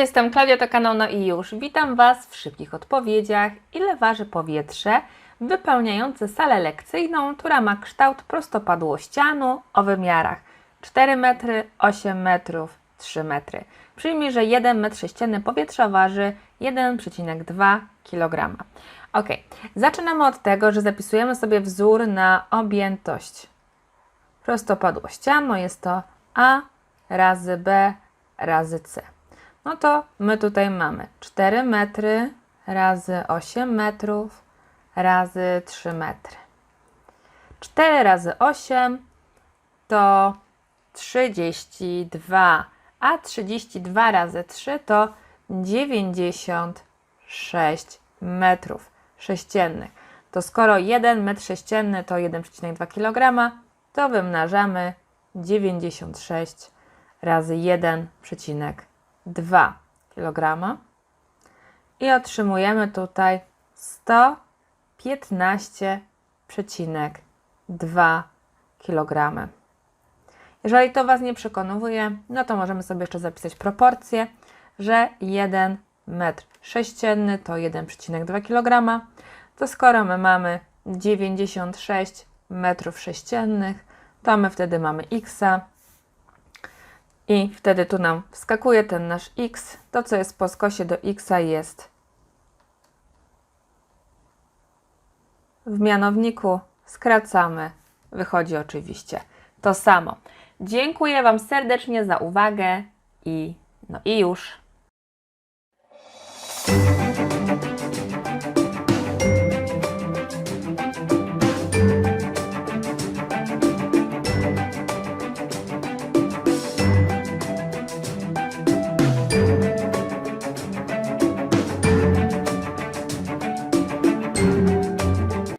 jestem Klaudia, to i już. Witam Was w szybkich odpowiedziach. Ile waży powietrze wypełniające salę lekcyjną, która ma kształt prostopadłościanu o wymiarach 4 metry, 8 metrów, 3 metry. Przyjmij, że 1 metr sześcienny powietrza waży 1,2 kg. Ok, zaczynamy od tego, że zapisujemy sobie wzór na objętość prostopadłościanu. Jest to A razy B razy C. No to my tutaj mamy 4 metry razy 8 metrów razy 3 metry. 4 razy 8 to 32, a 32 razy 3 to 96 metrów sześciennych. To skoro 1 metr sześcienny to 1,2 kg, to wymnażamy 96 razy 1,2 kg i otrzymujemy tutaj 115,2 kg. Jeżeli to Was nie przekonuje, no to możemy sobie jeszcze zapisać proporcje, że 1 metr sześcienny to 1,2 kg. To skoro my mamy 96 metrów sześciennych, to my wtedy mamy x i wtedy tu nam wskakuje ten nasz x. To, co jest po skosie do x jest w mianowniku. Skracamy. Wychodzi oczywiście to samo. Dziękuję Wam serdecznie za uwagę i no i już.